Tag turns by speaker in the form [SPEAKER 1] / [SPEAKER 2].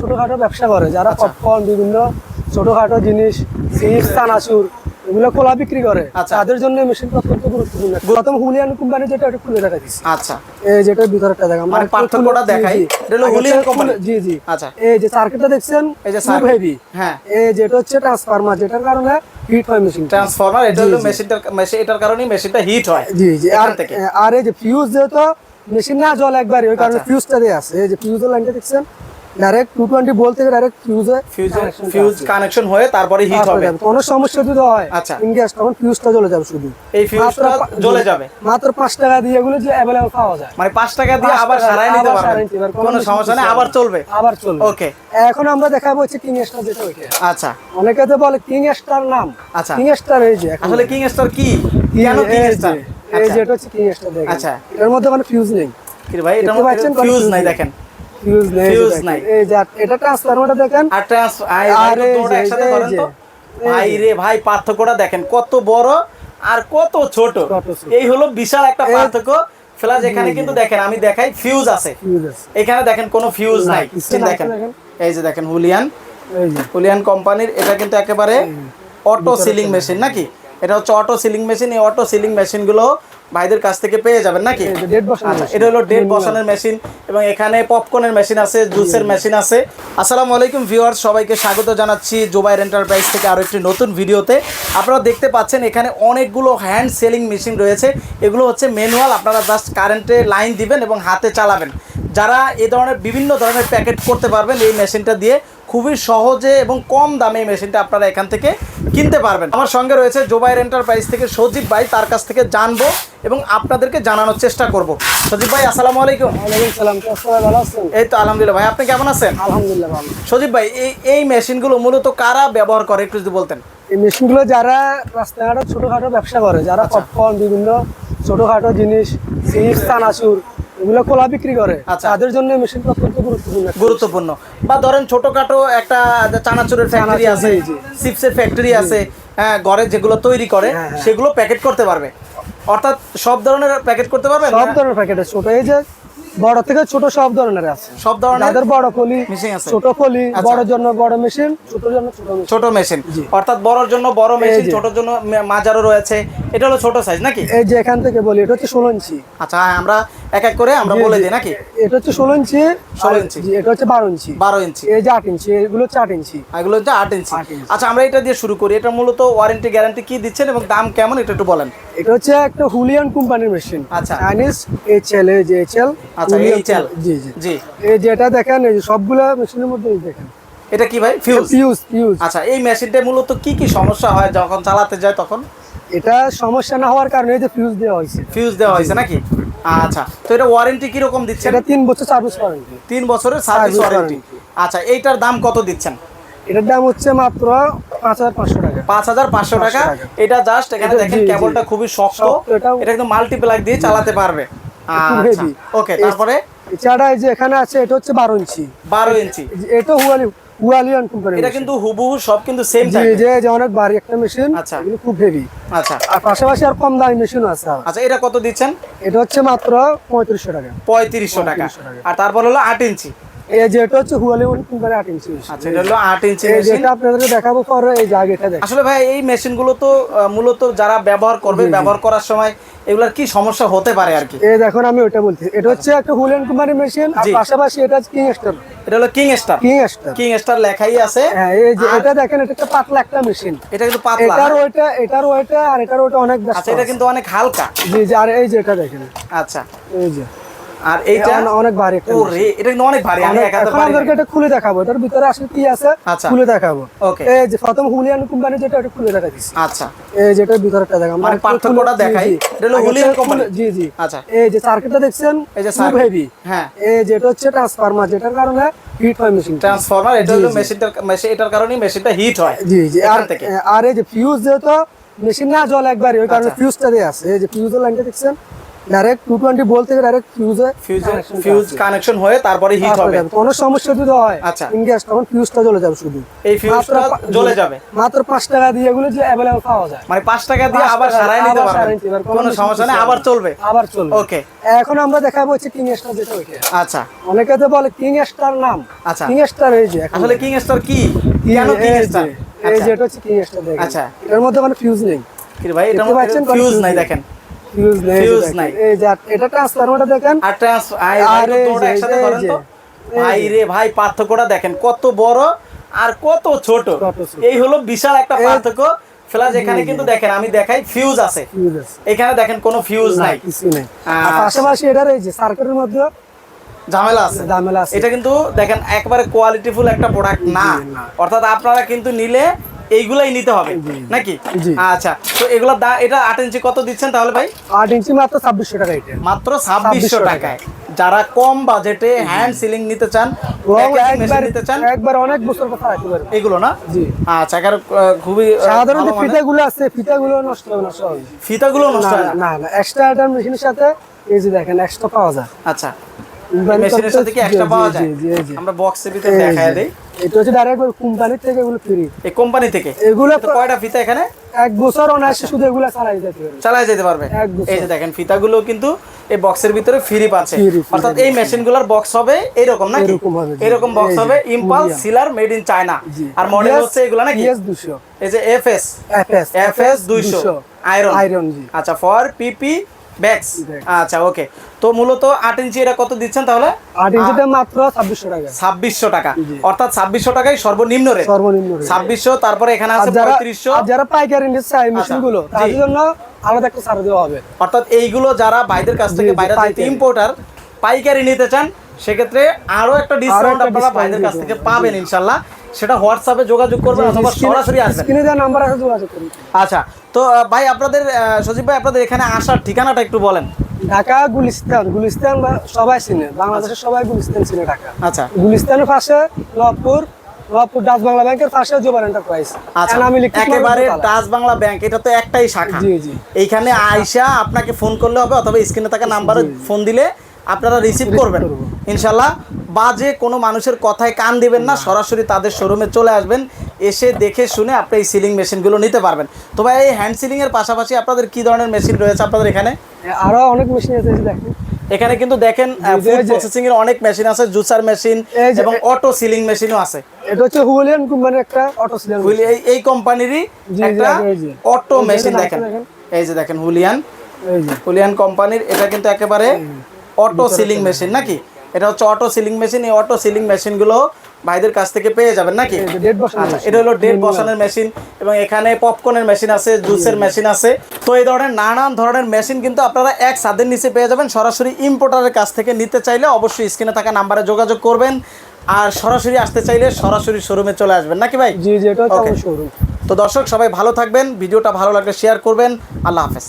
[SPEAKER 1] ছোটখাটো ব্যবসা করে যারা
[SPEAKER 2] আচ্ছা।
[SPEAKER 1] পপকর্ন বিভিন্ন ছোটখাটো জিনিস চিপস চানাচুর এগুলো কোলা বিক্রি করে।
[SPEAKER 2] আচ্ছা।
[SPEAKER 1] তাদের জন্য মেশিনটা অত্যন্ত গুরুত্বপূর্ণ। প্রথম হুলিয়ান কোম্পানি যেটা এটা খুলে দেখা দিচ্ছি।
[SPEAKER 2] আচ্ছা।
[SPEAKER 1] এই যেটা ভিতরটা দেখা
[SPEAKER 2] মানে পার্থক্যটা দেখাই। এটা হলো হুলিয়ান company?
[SPEAKER 1] জি জি।
[SPEAKER 2] আচ্ছা।
[SPEAKER 1] এই যে সার্কিটটা দেখছেন
[SPEAKER 2] এই যে
[SPEAKER 1] হেভি
[SPEAKER 2] হ্যাঁ।
[SPEAKER 1] এই যেটা হচ্ছে ট্রান্সফরমার যেটার কারণে হিট হয় মেশিনটা
[SPEAKER 2] ট্রান্সফরমার এটা
[SPEAKER 1] জি,
[SPEAKER 2] হলো মেশিনটার এটার কারণেই মেশিনটা হিট হয়
[SPEAKER 1] জি জি। আর আর এই যে ফিউজ যেহেতু মেশিন না জল একবারই ওই কারণে
[SPEAKER 2] আচ্ছা।
[SPEAKER 1] ফিউজটা দিয়ে আছে। এই যে ফিউজের লাইনটা দেখছেন ডাইরেক্ট টু টোয়েন্টি বল থেকে ডাইরেক্ট ফিউজে
[SPEAKER 2] ফিউজ ফিউজ কানেকশন হয়ে। তারপরে হিট হবে।
[SPEAKER 1] কোনো সমস্যা যদি হয়
[SPEAKER 2] আচ্ছা।
[SPEAKER 1] ইনগ্যাস তখন ফিউজটা জ্বলে যাবে শুধু।
[SPEAKER 2] এই ফিউজটা জ্বলে যাবে।
[SPEAKER 1] মাত্র পাঁচ টাকা দিয়ে এগুলো যে অ্যাভেলেবল পাওয়া যায়।
[SPEAKER 2] মানে পাঁচ টাকা দিয়ে আবার সারাই নিতে পারবেন
[SPEAKER 1] কোনো
[SPEAKER 2] সমস্যা নেই আবার চলবে।
[SPEAKER 1] আবার চলবে।
[SPEAKER 2] ওকে
[SPEAKER 1] এখন আমরা দেখাবো হচ্ছে কিং স্টার যেটা ওইটা
[SPEAKER 2] আচ্ছা।
[SPEAKER 1] অনেকে তো বলে কিং স্টার নাম।
[SPEAKER 2] আচ্ছা।
[SPEAKER 1] কিং স্টার এই যে
[SPEAKER 2] আসলে কিং স্টার কি? কেন কিং স্টার
[SPEAKER 1] এই যে এটা হচ্ছে কিং স্টার দেখেন।
[SPEAKER 2] আচ্ছা।
[SPEAKER 1] এটার মধ্যে কোনো ফিউজ নেই।
[SPEAKER 2] কি ভাই এটা ফিউজ নাই। দেখেন।
[SPEAKER 1] ফিউজ নেই এই দেখেন।
[SPEAKER 2] নাই।
[SPEAKER 1] এই যে এটা ট্রান্সফরমারটা দেখেন।
[SPEAKER 2] আর ট্রান্স
[SPEAKER 1] আর এই
[SPEAKER 2] একসাথে
[SPEAKER 1] এই
[SPEAKER 2] তো? ভাই রে ভাই পার্থক্যটা দেখেন কত বড় আর কত ছোট। এই হলো বিশাল একটা পার্থক্য। ফ্লাশ এখানে কিন্তু দেখেন আমি দেখাই ফিউজ আছে। এখানে দেখেন কোনো ফিউজ নাই। দেখেন। এই যে দেখেন হুলিয়ান হুলিয়ান কোম্পানির এটা কিন্তু একেবারে অটো সিলিং মেশিন নাকি? এটা হচ্ছে অটো সিলিং মেশিন এই অটো সিলিং মেশিনগুলো ভাইদের কাছ থেকে পেয়ে যাবেন নাকি? আচ্ছা, এটা হলো ডেট বসানোর মেশিন এবং এখানে পপকর্নের মেশিন আছে জুসের মেশিন আছে। আসসালামু আলাইকুম ভিউয়ার্স সবাইকে স্বাগত জানাচ্ছি জোবাইর এন্টারপ্রাইজ থেকে আরও একটি নতুন ভিডিওতে। আপনারা দেখতে পাচ্ছেন এখানে অনেকগুলো হ্যান্ড সেলিং মেশিন রয়েছে। এগুলো হচ্ছে ম্যানুয়াল আপনারা জাস্ট কারেন্টে লাইন দিবেন এবং হাতে চালাবেন। যারা এ ধরনের বিভিন্ন ধরনের প্যাকেট করতে পারবেন এই মেশিনটা দিয়ে খুবই সহজে এবং কম দামে এই মেশিনটা আপনারা এখান থেকে কিনতে পারবেন। আমার সঙ্গে রয়েছে জোবাইর এন্টারপ্রাইজ থেকে সজীব ভাই তার কাছ থেকে জানব এবং আপনাদেরকে জানানোর চেষ্টা করব। সজীব ভাই আসসালামু আলাইকুম। এই তো আলহামদুলিল্লাহ ভাই আপনি কেমন আছেন?
[SPEAKER 1] আলহামদুলিল্লাহ ভালো।
[SPEAKER 2] সজীব ভাই এই এই মেশিনগুলো মূলত কারা ব্যবহার করে একটু যদি বলতেন?
[SPEAKER 1] এই মেশিনগুলো যারা রাস্তাঘাটে ছোটখাটো ব্যবসা করে যারা
[SPEAKER 2] আচ্ছা।
[SPEAKER 1] পপকর্ন বিভিন্ন ছোটখাটো জিনিস চিপস চানাচুর এগুলো কোলা বিক্রি করে
[SPEAKER 2] আচ্ছা।
[SPEAKER 1] তাদের জন্য এই মেশিনটা অত্যন্ত গুরুত্বপূর্ণ
[SPEAKER 2] গুরুত্বপূর্ণ বা ধরেন ছোটখাটো একটা চানাচুরের ফ্যাক্টরি আছে। চিপসের ফ্যাক্টরি আছে হ্যাঁ ঘরে যেগুলো তৈরি করে
[SPEAKER 1] হ্যাঁ, হ্যাঁ।
[SPEAKER 2] সেগুলো প্যাকেট করতে পারবে অর্থাৎ সব ধরনের প্যাকেট করতে পারবে
[SPEAKER 1] সব ধরনের প্যাকেট ছোট এই যে বড় থেকে ছোট সব ধরনের আছে
[SPEAKER 2] সব ধরনের
[SPEAKER 1] যাদের বড় কলি
[SPEAKER 2] মেশিন আছে
[SPEAKER 1] ছোট কলি
[SPEAKER 2] আচ্ছা।
[SPEAKER 1] বড় জন্য বড় মেশিন ছোট জন্য ছোট মেশিন
[SPEAKER 2] ছোট মেশিন। অর্থাৎ বড়র জন্য বড় মেশিন
[SPEAKER 1] যে।
[SPEAKER 2] ছোটর জন্য মে- মাঝারও রয়েছে এটা হলো ছোট সাইজ নাকি?
[SPEAKER 1] এই যে এখান থেকে বলি এটা হচ্ছে ষোলো ইঞ্চি।
[SPEAKER 2] আচ্ছা আমরা এক এক করে আমরা বলে। দিই নাকি?
[SPEAKER 1] এটা হচ্ছে ষোলো ইঞ্চি
[SPEAKER 2] 16 ইঞ্চি।
[SPEAKER 1] জি, এটা হচ্ছে বারো ইঞ্চি।
[SPEAKER 2] বারো ইঞ্চি।
[SPEAKER 1] এই যে আট ইঞ্চি এগুলো হচ্ছে আট ইঞ্চি।
[SPEAKER 2] এগুলো হচ্ছে আট ইঞ্চি। আচ্ছা আমরা এটা দিয়ে শুরু করি। এটা মূলত ওয়ারেন্টি গ্যারান্টি কি দিচ্ছেন এবং দাম কেমন? এটা একটু বলেন।
[SPEAKER 1] এটা হচ্ছে একটা হুলিয়ান কোম্পানির মেশিন
[SPEAKER 2] আচ্ছা।
[SPEAKER 1] চাইনিজ এইচএল এই যে এইচএল
[SPEAKER 2] আচ্ছা এইচএল
[SPEAKER 1] জি জি।
[SPEAKER 2] জি।
[SPEAKER 1] এই যেটা দেখেন এই সবগুলা মেশিনের মধ্যে দেখেন।
[SPEAKER 2] এটা কি ভাই? ফিউজ
[SPEAKER 1] ফিউজ ফিউজ
[SPEAKER 2] আচ্ছা এই মেশিনটা মূলত কি কি সমস্যা হয় যখন চালাতে যায় তখন?
[SPEAKER 1] এটা সমস্যা না হওয়ার কারণে এই যে ফিউজ দেওয়া হয়েছে।
[SPEAKER 2] ফিউজ দেওয়া হয়েছে নাকি? আচ্ছা তো এটা ওয়ারেন্টি কি রকম দিচ্ছেন?
[SPEAKER 1] এটা তিন বছর সার্ভিস ওয়ারেন্টি
[SPEAKER 2] তিন বছরের সার্ভিস ওয়ারেন্টি আচ্ছা এইটার দাম কত দিচ্ছেন?
[SPEAKER 1] এটার দাম হচ্ছে মাত্র পাঁচ হাজার পাঁচশো টাকা।
[SPEAKER 2] পাঁচ হাজার পাঁচশো টাকা। এটা জাস্ট এখানে দেখেন। কেবলটা খুবই শক্ত। এটা কিন্তু মাল্টিপ্লাগ দিয়ে চালাতে পারবে। আচ্ছা ওকে তারপরে?
[SPEAKER 1] এছাড়া যে এখানে আছে এটা হচ্ছে বারো ইঞ্চি।
[SPEAKER 2] বারো ইঞ্চি।
[SPEAKER 1] এটা হুয়ালি হুয়ালিয়ান কোম্পানি
[SPEAKER 2] এটা কিন্তু হুবহু সব কিন্তু সেম
[SPEAKER 1] জি যে যে অনেক ভারী একটা মেশিন
[SPEAKER 2] আচ্ছা।
[SPEAKER 1] এগুলো খুব হেভি
[SPEAKER 2] আচ্ছা।
[SPEAKER 1] আর পাশাপাশি আর কম দামি মেশিন আছে
[SPEAKER 2] আচ্ছা এটা কত দিচ্ছেন?
[SPEAKER 1] এটা হচ্ছে মাত্র পঁয়ত্রিশশো টাকা।
[SPEAKER 2] পঁয়ত্রিশশো টাকা।
[SPEAKER 1] 3500 টাকা।
[SPEAKER 2] আর তারপর হলো আট ইঞ্চি।
[SPEAKER 1] এই যে এটা হচ্ছে হুয়ালিয়ান কোম্পানি আট ইঞ্চি মেশিন।
[SPEAKER 2] আচ্ছা এটা হলো আট ইঞ্চি মেশিন।
[SPEAKER 1] যেটা আপনাদের দেখাবো পরে এই জায়গাটা দেখ
[SPEAKER 2] আসলে ভাই এই মেশিনগুলো তো মূলত যারা ব্যবহার করবে ব্যবহার করার সময় এগুলার কি সমস্যা হতে পারে আর কি?
[SPEAKER 1] এই দেখুন আমি ওটা বলছি। এটা হচ্ছে একটা হুলেন কুমারের মেশিন আর পাশাপাশি এটা কিং স্টার
[SPEAKER 2] এটা হলো king star
[SPEAKER 1] king star
[SPEAKER 2] king star লেখাই আছে।
[SPEAKER 1] হ্যাঁ এই যে এটা দেখেন এটা একটা পাতলা একটা মেশিন
[SPEAKER 2] এটা কিন্তু পাতলা।
[SPEAKER 1] এটার ওইটা এটার ওইটা আর এটার ওইটা অনেক
[SPEAKER 2] আচ্ছা এটা কিন্তু অনেক হালকা।
[SPEAKER 1] জি জি আর এই যে এটা দেখেন।
[SPEAKER 2] আচ্ছা।
[SPEAKER 1] এই যে।
[SPEAKER 2] আর এইটা
[SPEAKER 1] অনেক- ভারী
[SPEAKER 2] এটা কিন্তু অনেক ভারী আমি এক
[SPEAKER 1] এখন
[SPEAKER 2] পারি
[SPEAKER 1] এটা খুলে দেখাবো। এটার ভিতরে আসলে কি আছে
[SPEAKER 2] আচ্ছা।
[SPEAKER 1] খুলে দেখাবো।
[SPEAKER 2] ওকে।
[SPEAKER 1] এই যে প্রথম হুলিয়ান কোম্পানি যেটা এটা খুলে দেখা দিচ্ছি।
[SPEAKER 2] আচ্ছা।
[SPEAKER 1] এই ভিতরটা দেখাবো।
[SPEAKER 2] মানে পার্থক্যটা দেখাই। এটা হলো হুলিয়ান company?
[SPEAKER 1] জি জি।
[SPEAKER 2] আচ্ছা।
[SPEAKER 1] এই যে সার্কিটটা দেখছেন?
[SPEAKER 2] এই যে
[SPEAKER 1] হেভি
[SPEAKER 2] হ্যাঁ।
[SPEAKER 1] এই যেটা হচ্ছে ট্রান্সফরমার যেটার কারণে হিট হয় মেশিন
[SPEAKER 2] ট্রান্সফরমার এটা হলো মেশিনটার মেশিন এটার কারণেই মেশিনটা হিট হয়।
[SPEAKER 1] জি জি। আর
[SPEAKER 2] থেকে।
[SPEAKER 1] আর এই যে ফিউজ যেহেতু মেশিন না জল একবারই ওই কারণে
[SPEAKER 2] আচ্ছা।
[SPEAKER 1] ফিউজটা দিয়ে আছে। এই যে ফিউজের লাইনটা দেখছেন? ডাইরেক্ট টু টোয়েন্টি বল থেকে ডাইরেক্ট ফিউজে
[SPEAKER 2] ফিউজ ফিউজ কানেকশন হয়ে তারপরে হিট হবে।
[SPEAKER 1] কোনো সমস্যা যদি হয়
[SPEAKER 2] আচ্ছা।
[SPEAKER 1] ইন গ্যাস তখন ফিউজটা জ্বলে যাবে শুধু।
[SPEAKER 2] এই ফিউজটা জ্বলে যাবে।
[SPEAKER 1] মাত্র পাঁচ টাকা দিয়ে এগুলো যে অ্যাভেলেবল পাওয়া যায়।
[SPEAKER 2] মানে পাঁচ টাকা দিয়ে আবার সারাই নিতে পারবেন
[SPEAKER 1] কোনো
[SPEAKER 2] সমস্যা নেই আবার চলবে।
[SPEAKER 1] আবার চলবে।
[SPEAKER 2] ওকে
[SPEAKER 1] এখন আমরা দেখাবো হচ্ছে কিং স্টার যেটা ওইটা
[SPEAKER 2] আচ্ছা।
[SPEAKER 1] অনেকে তো বলে কিং স্টার নাম।
[SPEAKER 2] আচ্ছা।
[SPEAKER 1] কিং স্টার এই যে
[SPEAKER 2] আসলে কিং স্টার কি? কেন কিং স্টার
[SPEAKER 1] এই যে এটা হচ্ছে কিং স্টার দেখেন।
[SPEAKER 2] আচ্ছা।
[SPEAKER 1] এর মধ্যে কোনো ফিউজ নেই।
[SPEAKER 2] কি ভাই এটা ফিউজ নাই। দেখেন।
[SPEAKER 1] ফিউজ নেই এই যে
[SPEAKER 2] Fuse
[SPEAKER 1] দেখেন।
[SPEAKER 2] নাই।
[SPEAKER 1] এই যে এটা ট্রান্সফরমারটা দেখেন।
[SPEAKER 2] আর ট্রান্স
[SPEAKER 1] আর
[SPEAKER 2] একসাথে
[SPEAKER 1] এই
[SPEAKER 2] তো? ভাই রে ভাই পার্থক্যটা দেখেন কত বড় আর কত ছোট। এই হলো বিশাল একটা পার্থক্য। এখানে কিন্তু দেখেন আমি দেখাই ফিউজ আছে। এখানে দেখেন কোনো ফিউজ নাই।
[SPEAKER 1] কিছু নেই। আর। পাশাপাশি এটার এই যে সার্কিটের মধ্যে
[SPEAKER 2] ঝামেলা আছে।
[SPEAKER 1] ঝামেলা আছে।
[SPEAKER 2] এটা কিন্তু দেখেন একবারে কোয়ালিটিফুল একটা প্রোডাক্ট না। অর্থাৎ আপনারা কিন্তু নিলে এইগুলাই নিতে হবে নাকি? আচ্ছা তো এগুলোর দা এটা আট ইঞ্চি কত দিচ্ছেন তাহলে ভাই?
[SPEAKER 1] আট ইঞ্চি মাত্র ছাব্বিশশো টাকা এটা
[SPEAKER 2] মাত্র ছাব্বিশশো
[SPEAKER 1] 2600
[SPEAKER 2] টাকায়। যারা কম বাজেটে হ্যান্ড সিলিং নিতে চান নিতে চান
[SPEAKER 1] একবার অনেক বছর কথা রাখতে পারবে
[SPEAKER 2] এগুলো না?
[SPEAKER 1] জি।
[SPEAKER 2] আচ্ছা আহ, খুবই
[SPEAKER 1] সাধারণত। ফিতাগুলো আছে ফিতাগুলো নষ্ট হবে না
[SPEAKER 2] ফিতাগুলো নষ্ট হয় না?
[SPEAKER 1] না এক্সট্রা আইটেম মেশিনের সাথে এই যে দেখেন এক্সট্রা পাওয়া যায়।
[SPEAKER 2] আচ্ছা। মেশিনের সাথে কি
[SPEAKER 1] জি,
[SPEAKER 2] পাওয়া যায়?
[SPEAKER 1] এই যে।
[SPEAKER 2] আমরা বক্সের ভিতরে দেখায় দেই।
[SPEAKER 1] এটা হচ্ছে ডাইরেক্ট কোম্পানির থেকে এগুলো ফ্রি
[SPEAKER 2] এই কোম্পানি থেকে?
[SPEAKER 1] এগুলো
[SPEAKER 2] কয়টা ফিতা এখানে?
[SPEAKER 1] এক বছর অনায়াসে শুধু এগুলো চালাই যেতে পারবে।
[SPEAKER 2] চালাই যেতে পারবে। এই যে দেখেন ফিতাগুলো কিন্তু এই বক্সের ভিতরে ফ্রি পাচ্ছে।
[SPEAKER 1] Free, free,
[SPEAKER 2] অর্থাৎ এই মেশিনগুলোর বক্স হবে এরকম নাকি?
[SPEAKER 1] এরকম
[SPEAKER 2] বক্স হবে impulse sealer made in China R model হচ্ছে এগুলো নাকি?
[SPEAKER 1] ইএস দুশো।
[SPEAKER 2] এই যে এফএস
[SPEAKER 1] এফএস
[SPEAKER 2] এফএস দুইশো। আয়রন
[SPEAKER 1] আয়রন জি।
[SPEAKER 2] আচ্ছা ফর পিপি ব্যাগস আচ্ছা ওকে তো মূলত আট ইঞ্চি এটা কত দিচ্ছেন তাহলে?
[SPEAKER 1] আট ইঞ্চিটা মাত্র ছাব্বিশশো টাকা।
[SPEAKER 2] ছাব্বিশশো টাকা। অর্থাৎ ছাব্বিশশো টাকাই সর্বনিম্ন রেট
[SPEAKER 1] সর্বনিম্ন
[SPEAKER 2] ছাব্বিশশো তারপরে এখানে আছে
[SPEAKER 1] যারা
[SPEAKER 2] পঁয়ত্রিশশো।
[SPEAKER 1] যারা পাইকারি নিচ্ছে এই
[SPEAKER 2] আচ্ছা,
[SPEAKER 1] তাদের জন্য আলাদা একটা ছাড় দেওয়া হবে।
[SPEAKER 2] অর্থাৎ এইগুলো যারা বাইরের কাছ থেকে বাইরে থেকে ইম্পোর্টার পাইকারি নিতে চান সেক্ষেত্রে আরও একটা ডিসকাউন্ট আপনারা বাইরের কাছ থেকে। পাবেন ইনশাল্লাহ। সেটা হোয়াটসঅ্যাপে যোগাযোগ করবেন অথবা সরাসরি আসবেন।
[SPEAKER 1] স্ক্রিনে দেওয়া নাম্বার আছে যোগাযোগ করুন।
[SPEAKER 2] আচ্ছা তো ভাই আপনাদের সজীব ভাই আপনাদের এখানে আসার ঠিকানাটা একটু বলেন।
[SPEAKER 1] ঢাকা গুলিস্তান। গুলিস্তান সবাই চিনে। বাংলাদেশের সবাই গুলিস্তান চিনে ঢাকা।
[SPEAKER 2] আচ্ছা।
[SPEAKER 1] গুলিস্তানের পাশে নবপুর নবপুর ডাচ বাংলা ব্যাংকের পাশে জোবার এন্টারপ্রাইজ।
[SPEAKER 2] আচ্ছা
[SPEAKER 1] আমি
[SPEAKER 2] একেবারে ডাচ বাংলা ব্যাংক এটা তো একটাই শাখা।
[SPEAKER 1] জি, জি।
[SPEAKER 2] এইখানে আইসা আপনাকে ফোন করলে হবে অথবা স্ক্রিনে থাকা নাম্বারে ফোন দিলে আপনারা রিসিভ করবেন।
[SPEAKER 1] করব।
[SPEAKER 2] ইনশাল্লাহ বাজে কোনো মানুষের কথায় কান দিবেন না সরাসরি তাদের শোরুমে চলে আসবেন এসে দেখে শুনে আপনি এই সিলিং মেশিনগুলো নিতে পারবেন। তো ভাই এই হ্যান্ড সিলিং এর পাশাপাশি আপনাদের কি ধরনের মেশিন রয়েছে আপনাদের এখানে?
[SPEAKER 1] আরও অনেক মেশিন আছে দেখেন।
[SPEAKER 2] এখানে কিন্তু দেখেন ফুড প্রসেসিং এর অনেক মেশিন আছে জুসার মেশিন এবং অটো সিলিং মেশিনও আছে।
[SPEAKER 1] এটা হচ্ছে হুলিয়ান কোম্পানির একটা অটো সিলিং
[SPEAKER 2] হুইল- এই এই কোম্পানিরই একটা অটো মেশিন দেখেন। এই যে দেখেন হুলিয়ান হুলিয়ান কোম্পানির এটা কিন্তু একেবারে অটো সিলিং মেশিন নাকি? এটা হচ্ছে অটো সিলিং মেশিন এই অটো সিলিং মেশিনগুলো ভাইদের কাছ থেকে পেয়ে যাবেন নাকি? আচ্ছা এটা হলো ডেট বসানোর মেশিন এবং এখানে পপকর্নের মেশিন আছে জুসের মেশিন আছে। তো এই ধরনের নানান ধরনের মেশিন কিন্তু আপনারা এক ছাদের নিচে পেয়ে যাবেন। সরাসরি ইম্পোর্টারের কাছ থেকে নিতে চাইলে অবশ্যই স্ক্রিনে থাকা নাম্বারে যোগাযোগ করবেন। আর সরাসরি আসতে চাইলে সরাসরি শোরুমে চলে আসবেন। নাকি ভাই?
[SPEAKER 1] জি জি এটা শোরুম
[SPEAKER 2] তো দর্শক সবাই ভালো থাকবেন। ভিডিওটা ভালো লাগলে শেয়ার করবেন। আল্লাহ হাফেজ।